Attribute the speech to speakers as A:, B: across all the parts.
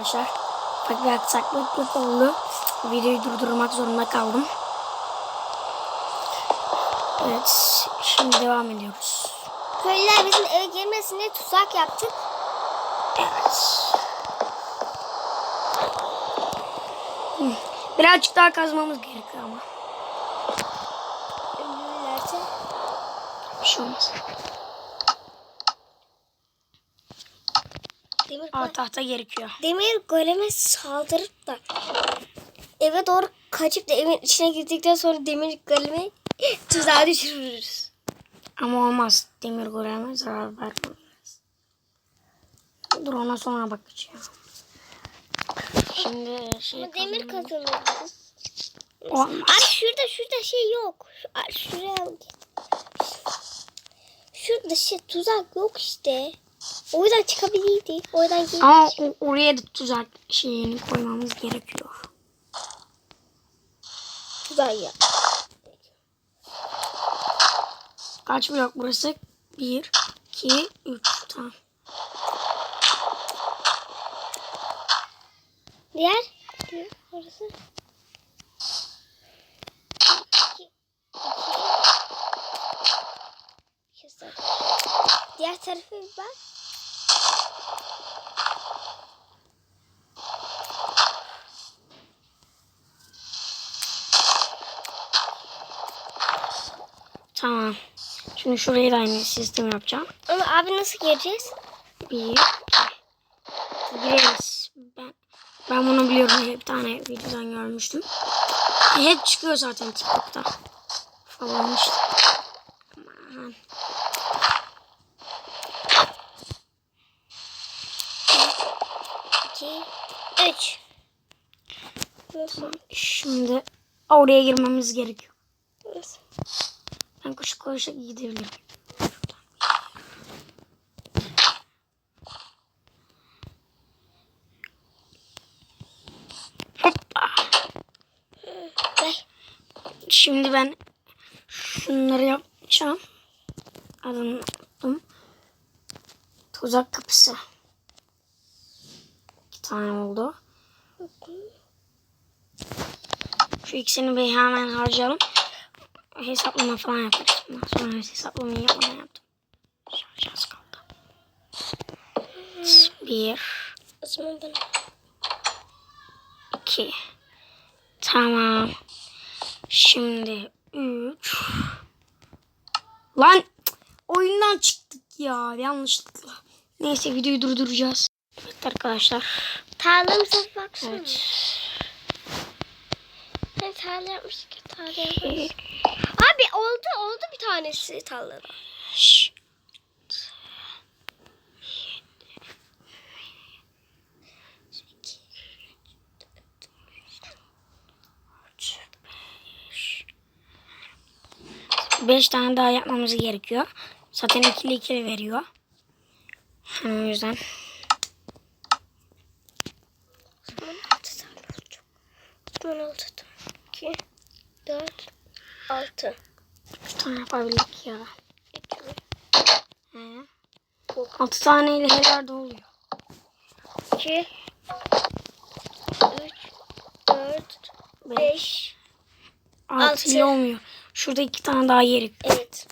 A: Arkadaşlar ufak bir aksaklık oldu. Videoyu durdurmak zorunda kaldım. Evet şimdi devam ediyoruz.
B: Köylüler bizim eve girmesin diye tuzak yaptık.
A: Evet. Birazcık daha kazmamız gerekiyor ama.
B: Ölürlerse.
A: Bir şey olmaz.
B: Demir,
A: Aa, tahta gerekiyor.
B: demir goleme saldırıp da eve doğru kaçıp da evin içine girdikten sonra demir golemi tuzağa düşürürüz.
A: Ama olmaz. Demir goleme zarar vermemeliyiz. Dur ona sonra bakacağım. Şimdi şey
B: Ama demir kazanırız.
A: Olmaz.
B: Abi şurada şurada şey yok. Şu, Ay, şuraya git. Şurada şey tuzak yok işte. O yüzden çıkabilirdi. O yüzden git.
A: Ama o- oraya da tuzak şeyini koymamız gerekiyor.
B: Tuzak ya.
A: Kaç blok burası? 1, 2, 3. Tamam.
B: Diğer? Diğer orası. İki. İki. Diğer tarafı bir bak.
A: Tamam. Şimdi şurayı da aynı sistem yapacağım.
B: Ama abi nasıl gireceğiz?
A: 1, 2. Gireriz. Ben, ben bunu biliyorum. Bir tane videodan görmüştüm. Hep çıkıyor zaten TikTok'ta. Falan işte.
B: 3.
A: Şimdi oraya girmemiz gerekiyor.
B: Nasıl?
A: Ben koşu koşu gidebilirim. Şimdi ben şunları yapacağım. Adını unuttum. Tuzak kapısı. Tane oldu. Şu ikisini bir hemen harcayalım. Hesaplama falan yaparız. Ondan sonra hesaplamayı yapmadan yaptım. Şarj az kaldı. Bir, iki. Tamam. Şimdi üç. Lan oyundan çıktık ya yanlışlıkla. Neyse videoyu durduracağız. Evet arkadaşlar.
B: Tarlamıza baksana.
A: Evet.
B: Hani tarla yapmıştık ya tarla yapmıştık. Abi oldu oldu bir tanesi tarlada.
A: Şş. Beş tane daha yapmamız gerekiyor. Zaten ikili ikili veriyor. O yüzden
B: O zaman altı tane olacak. O zaman altı tane. İki, dört, altı.
A: üç tane yapabildik ya. He. Altı taneyle herhalde oluyor.
B: iki, üç, dört, beş.
A: Altı
B: Altı.
A: olmuyor. Şurada iki tane daha yerik.
B: Evet.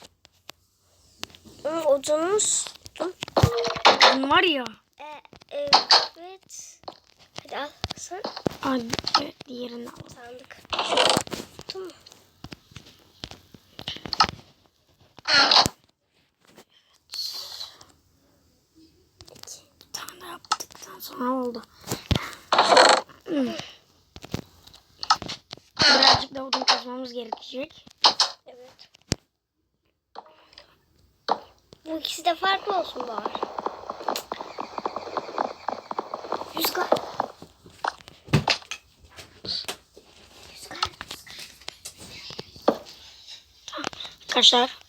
B: Ama.
A: Bunun var ya.
B: E, evet. Hadi al sen.
A: Evet, diğerini al.
B: Sandık. Tamam.
A: Bir tane daha yaptıktan sonra oldu. Birazcık da odun kazmamız gerekecek.
B: Evet. Bu ikisi de farklı olsun bari. Rüzgar. Rüzgar.
A: Arkadaşlar